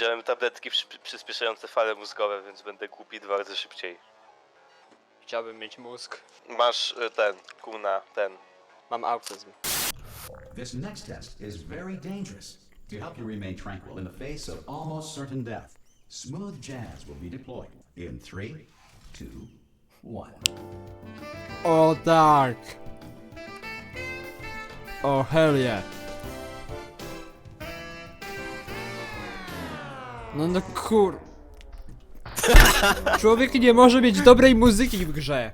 Wziąłem tabletki przy, przyspieszające fale mózgowe, więc będę głupi dwa razy szybciej. Chciałbym mieć mózg. Masz y, ten, kuna, ten. Mam autyzm. This next test is very dangerous. To help you remain tranquil in the face of almost certain death, smooth jazz will be deployed in three, two, one. O tak! O hell yeah! No no kur... Człowiek nie może mieć dobrej muzyki w grze.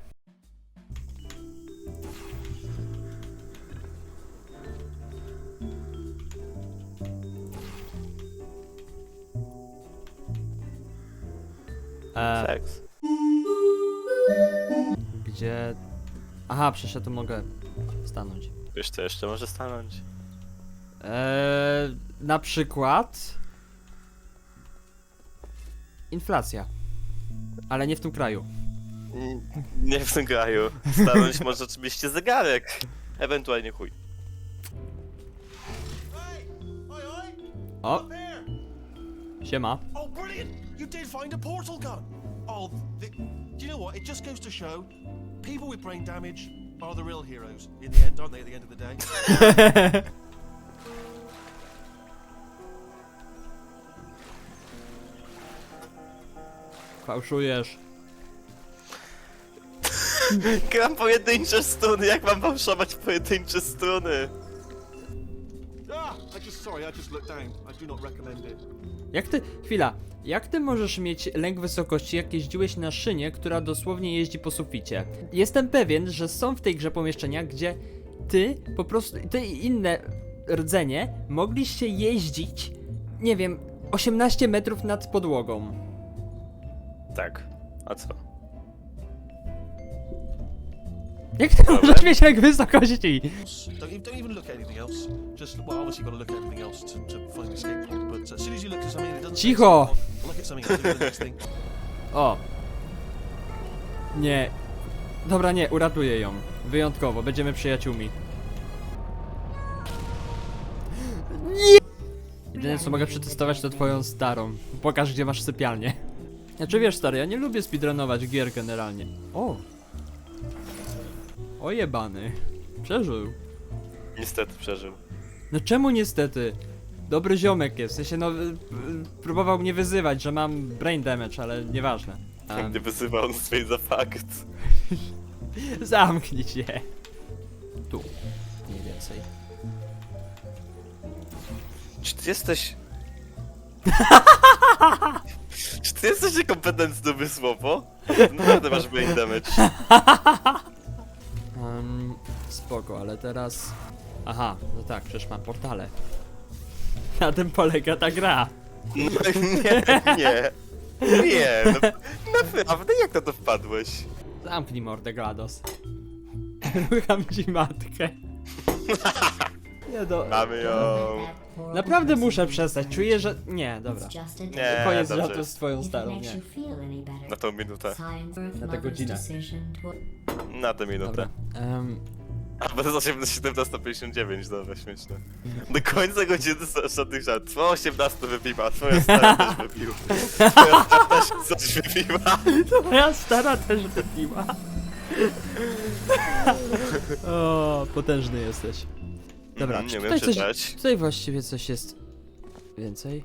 E, Seks. gdzie... Aha, przecież ja tu mogę stanąć. Wiesz co jeszcze może stanąć? Eee, na przykład. Inflacja. Ale nie w tym kraju. N- Nie w tym kraju. Stanąć może oczywiście zegarek. Ewentualnie chuj. O! Siema. Oh, brilliant! You did find a portal gun. Oh, the, do you know what? It just goes to show, people with brain damage are the real heroes in the end, aren't they? At the end of the day. Fałszujesz. Gram pojedyncze struny, jak mam fałszować pojedyncze struny? ah, I just sorry, I just looked down. I do not recommend it. Jak ty. Chwila. Jak ty możesz mieć lęk wysokości, jak jeździłeś na szynie, która dosłownie jeździ po suficie? Jestem pewien, że są w tej grze pomieszczenia, gdzie ty po prostu. Ty i inne rdzenie mogliście jeździć, nie wiem, 18 metrów nad podłogą. Tak. A co? Jak ty możesz mieć lęk wysokości? Don't, even- don't even look at anything else. Just well, obviously you've got to look at everything else to, to find the escape. But as soon as you look at something and it doesn't. Cicho! Look at something else. Do the next thing. O. Nie. Dobra, nie, uratuję ją. Wyjątkowo, będziemy przyjaciółmi. Nie! Jedyne co mogę przetestować to twoją starą. Pokaż gdzie masz sypialnię. Znaczy wiesz stary, ja nie lubię speedrunować gier generalnie. O! O jebany. Przeżył. Niestety przeżył. No czemu niestety? Dobry ziomek jest, w sensie no... y, y, Próbował mnie wyzywać, że mam brain damage, ale nieważne. Em, Gdy wyzywał on swoje za fakt. Zamknij się. Tu. Mniej więcej. Czy ty jesteś... Czy ty jesteś niekompetentny wysłowo? Naprawdę masz brain damage. Um, spoko, ale teraz... Aha, no tak, przecież mam portale. Na tym polega ta gra. No, nie, nie. Nie, no, naprawdę, jak na to wpadłeś? Zamknij mordę, GLaDOS. Rucham ci matkę. Nie do... Mamy ją. Naprawdę muszę przestać, czuję, że... Nie, dobra. Nie, Koniec dobrze. żartu z twoją starą, nie. Na tą minutę. Na tę godzinę. Na tę minutę. Dobra. Um, A, bo to jest 17.59, dobra, śmieszne. Do końca godziny z żadnych żartów. Twoja 18 wypiła, twoja stara też wypił. Twoja stara też coś wypiła. moja stara też wypiła. o, potężny jesteś. Dobra, Mhm, czy nie tutaj wiem coś, czytać. tutaj właściwie coś jest więcej?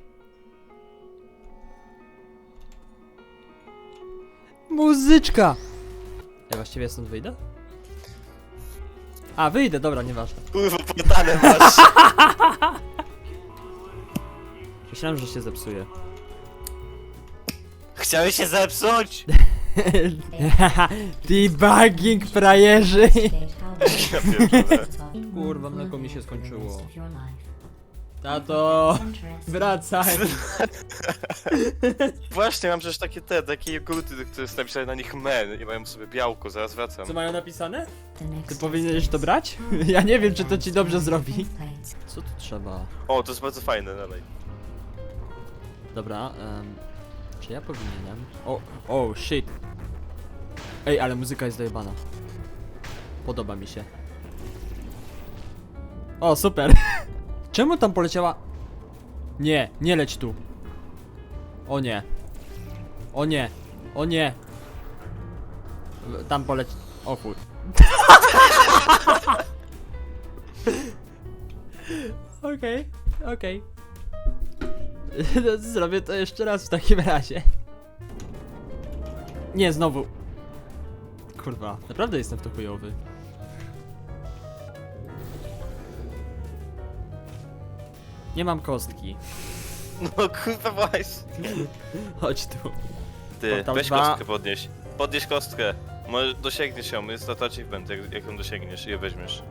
Muzyczka! Ja właściwie stąd wyjdę? A, wyjdę, dobra, nieważne. Kurwa, portale masz. Myślałem, że się zepsuje. Chciałeś się zepsuć? Debugging frajerzy! Ja pierdolę. Kurwa, mleko mi się skończyło. Tato, wracaj! Właśnie, mam przecież takie te, takie jogurty, które jest napisane na nich men i mają sobie białko, zaraz wracam. Co mają napisane? Ty powinieneś to brać? Ja nie wiem, czy to ci dobrze zrobi. Co tu trzeba? O, to jest bardzo fajne, dalej. Dobra, em, czy ja powinienem? O, o, shit. Ej, ale muzyka jest dojebana. Podoba mi się. O, super. Czemu tam poleciała? Nie, nie leć tu. O nie. O nie. O nie. Tam poleć... O chuj. Okej, okej. No, Zrobię to jeszcze raz w takim razie. Nie, znowu. Kurwa, naprawdę jestem w to chujowy. Nie mam kostki. No kurwa właśnie. Chodź tu. Ty, weź dwa. kostkę podnieś. Podnieś kostkę. Może dosięgniesz ją, jest to achievement, jak, jak ją dosięgniesz i je weźmiesz.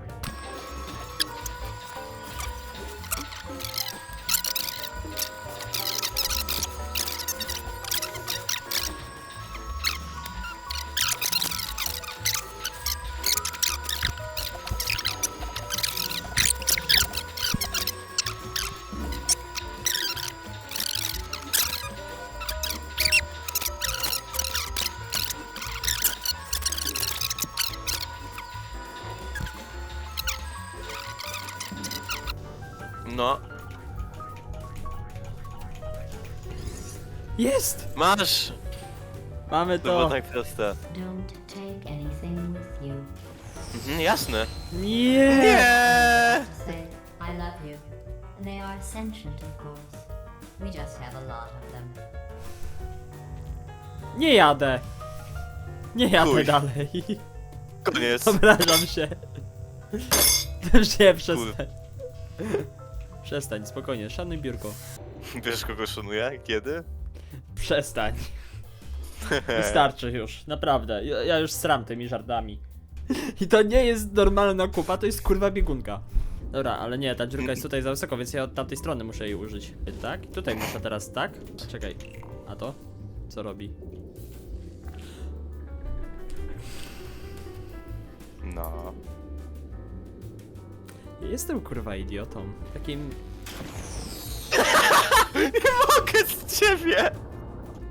Jest! masz! Mamy To było to. tak proste. Don't take anything with you. Mhm, jasne. Nie! Nie! To say, I love you. And they are sentient, of course. We just have a lot of them. Nie jadę. Nie jadę Chuj. dalej. Koniec. Obrażam się. Już nie, przestań. Przestań, spokojnie, szanuj biurko. Wiesz kogo szanuję? Kiedy? Przestań. Wystarczy już, naprawdę. Ja, ja już sram tymi żartami. I to nie jest normalna kupa, to jest kurwa biegunka. Dobra, ale nie, ta dziurka jest tutaj za wysoko, więc ja od tamtej strony muszę jej użyć. Tak? Tutaj muszę teraz, tak? Czekaj. A to? Co robi? No. Jestem kurwa idiotą. Takim... Mogę z ciebie!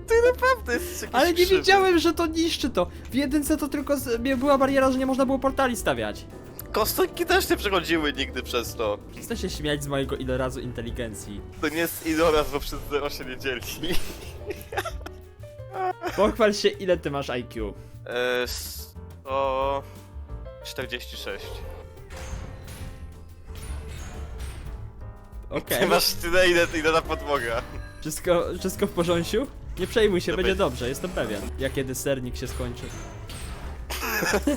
Ty naprawdę jesteś jakiś Ale nie krzywy. wiedziałem, że to niszczy to. W jedynce to tylko z... była bariera, że nie można było portali stawiać. Kostki też nie przechodziły nigdy przez to. Chcę się śmiać z mojego ile razu inteligencji. To nie jest iloraz, bo przez zero się nie dzieli. Pochwal się ile ty masz IQ. Eee, 146. Okej. Ty masz tyle, ile, ile na podłoga. Wszystko, wszystko w porządku? Nie przejmuj się, będzie dobrze, jestem pewien. Ja kiedy sernik się skończy.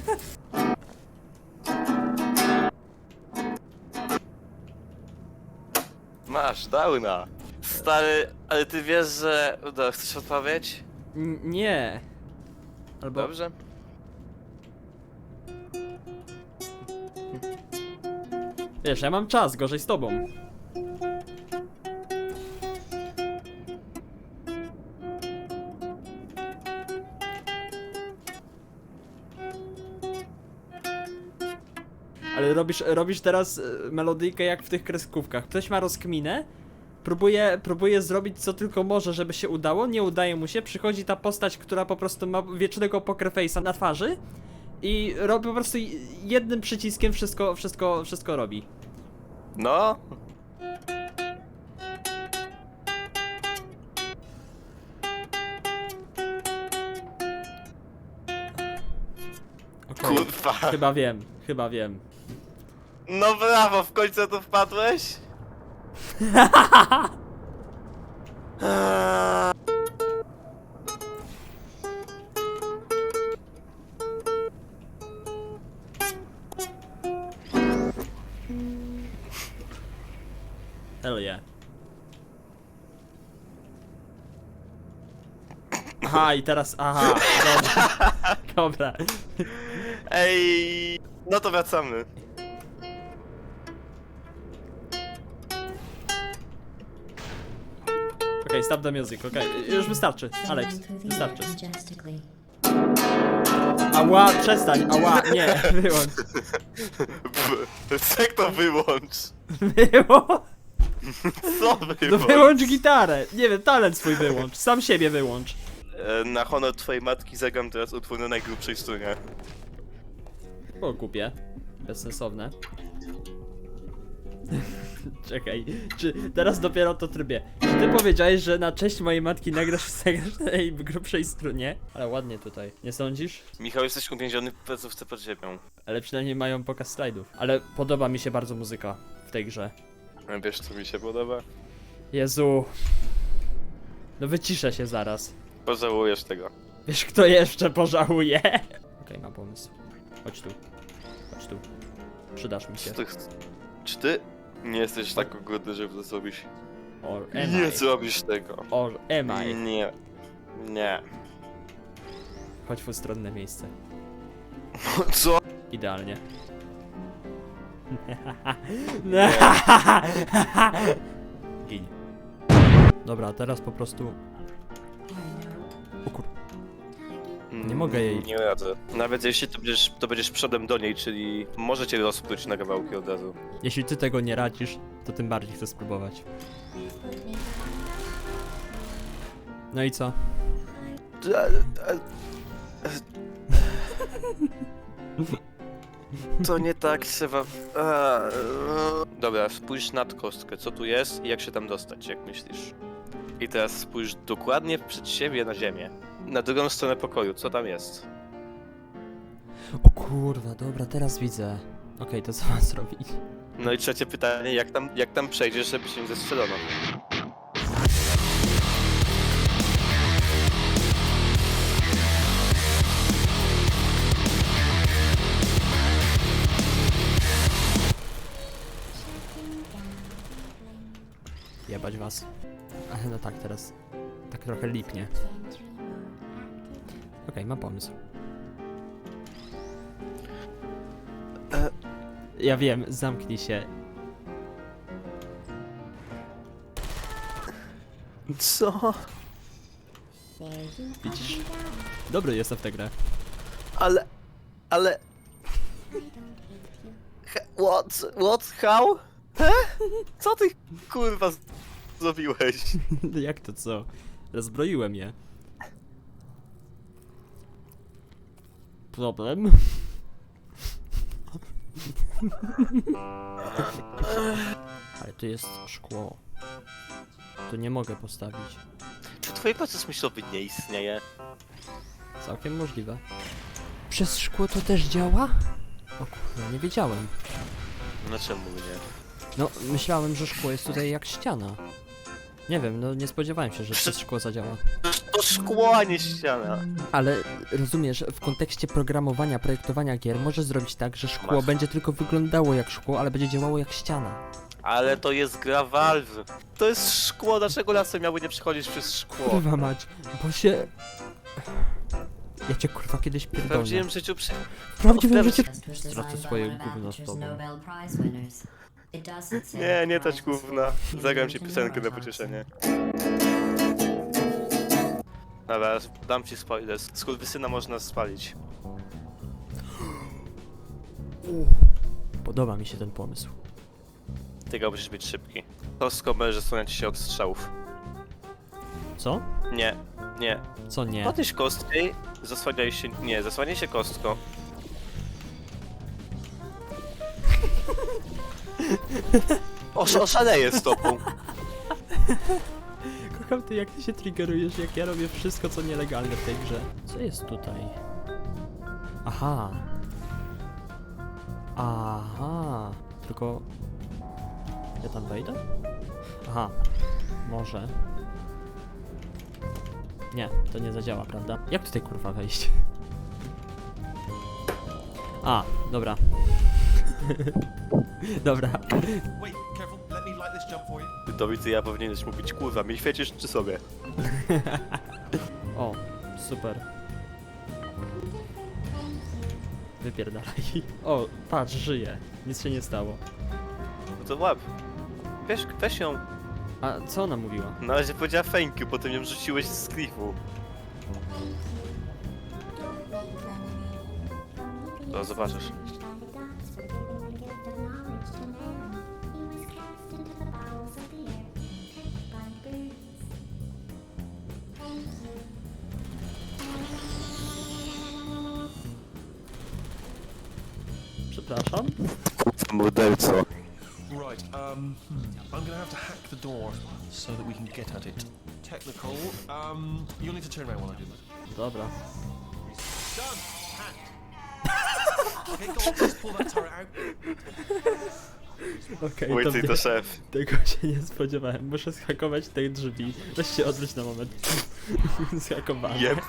Masz, downa. Stary, ale ty wiesz, że... No, chcesz odpowiedź? N nie. Albo... Dobrze. Wiesz, ja mam czas, gorzej z tobą. Ale robisz, robisz teraz e, melodyjkę jak w tych kreskówkach. Ktoś ma rozkminę, próbuje, próbuje zrobić co tylko może, żeby się udało, nie udaje mu się, przychodzi ta postać, która po prostu ma wiecznego poker face'a na twarzy i robi po prostu jednym przyciskiem wszystko, wszystko, wszystko robi. No. Kurwa. Chyba wiem, chyba wiem. No brawo, w końcu tu wpadłeś? Hell yeah. Aha, i teraz, aha, dobra. Dobra. Ej, no to wracamy. Okej, stop the music, okej. Już wystarczy, Alex, wystarczy. Ała, przestań, ała, nie, wyłącz. Jak to wyłącz? Było? Co No wyłącz? wyłącz gitarę. Nie wiem, talent swój wyłącz, sam siebie wyłącz. E, Na honor twojej matki zagram teraz utwór na najgrubszej strunie. Było głupie. Bezsensowne. Czekaj, czy teraz dopiero to trybie. Czy ty powiedziałeś, że na cześć mojej matki nagrasz zagrasz na tej grubszej stronie? Ale ładnie tutaj, nie sądzisz? Michał, jesteś uwięziony w placówce pod ziemią. Ale przynajmniej mają pokaz slajdów. Ale podoba mi się bardzo muzyka w tej grze. A Wiesz, co mi się podoba? Jezu. No wyciszę się zaraz. Pożałujesz tego. Wiesz kto jeszcze pożałuje? Okej, mam pomysł. Chodź tu. Chodź tu. Przydasz mi się. Czy ty, czy ty nie jesteś tak godny, żeby to zrobić? Or am Nie I? zrobisz tego. Or am I? Nie. Nie. Chodź w ustronne miejsce. Co? Idealnie. Gin. Dobra, teraz po prostu... O kur... Nie mogę jej- Nie radzę. Nawet jeśli to będziesz, to będziesz przodem do niej, czyli możecie rozpróć na kawałki od razu. Jeśli ty tego nie radzisz, to tym bardziej chcę spróbować. No i co? To nie tak trzeba... Dobra, spójrz nad kostkę, co tu jest i jak się tam dostać, jak myślisz? I teraz spójrz dokładnie przed siebie na ziemię. Na drugą stronę pokoju, co tam jest? O kurwa, dobra, teraz widzę. Okej, to co mam zrobić? No i trzecie pytanie, jak tam, jak tam przejdziesz, żeby się nie zestrzelono? Jebać was. No tak, teraz tak trochę lipnie. Okej, mam pomysł. Ja wiem, zamknij się. Co? Widzisz? Dobry jestem w tę grę. Ale... ale... What? What? How? He? Co ty kurwa z- zrobiłeś? Jak to co? Rozbroiłem je. Problem? Ale tu jest szkło. Tu nie mogę postawić. Czy twój proces myślowy nie istnieje? Całkiem możliwe. Przez szkło to też działa? O kurde, nie wiedziałem. No czemu nie? No, myślałem, że szkło jest tutaj jak ściana. Nie wiem, no nie spodziewałem się, że przez szkło zadziała. To szkło, a nie ściana. Ale rozumiesz, w kontekście programowania, projektowania gier możesz zrobić tak, że szkło Masz. będzie tylko wyglądało jak szkło, ale będzie działało jak ściana. Ale to jest gra Valve. To jest szkło, dlaczego lasy miały nie przechodzić przez szkło? Kurwa mać, bo się... Ja cię kurwa kiedyś W pierdolę. prawdziwym życiu przy... W prawdziwym życiu... Stracę swoje gówno z tobą. Nie, nie tać gówna. Zagram ci to piosenkę na pocieszenie. Dobra, dam ci spoiler. Skurwysyna można spalić. Podoba mi się ten pomysł. Tylko musisz być szybki. Kostką będzie zasłaniać się od strzałów. Co? Nie, nie. Co nie? Podnieś kostkę i zasłaniaj się... Nie, zasłaniaj się kostką. Osz, oszaleję z tobą. Kocham ty, jak ty się triggerujesz, jak ja robię wszystko, co nielegalne w tej grze. Co jest tutaj? Aha. Aha. Tylko... Ja tam wejdę? Aha. Może. Nie, to nie zadziała, prawda? Jak tutaj kurwa wejść? A, dobra. Dobra. Wait, careful. Let me light this jump for you. Ty ja powinieneś mówić, kurwa, mi świecisz czy sobie? O, super. Wypierdalaj. O, patrz, żyje. Nic się nie stało. No to łap. Weź, weź ją. A co ona mówiła? Na razie powiedziała thank you, potem ją rzuciłeś z klifu. To zobaczysz. Przepraszam. Morderco. Right. Um, hmm, I'm gonna have to hack the door so that we can get at it. Technical, um, you'll need to turn around while I do that. Dobra. Done! Hacked! okay, go on, let's pull that turret out. Okej, Wait, to ty mnie- to szef. Tego się nie spodziewałem. Muszę zhakować te drzwi. Weź się odwróć na moment. Zhakowałem. Jeb.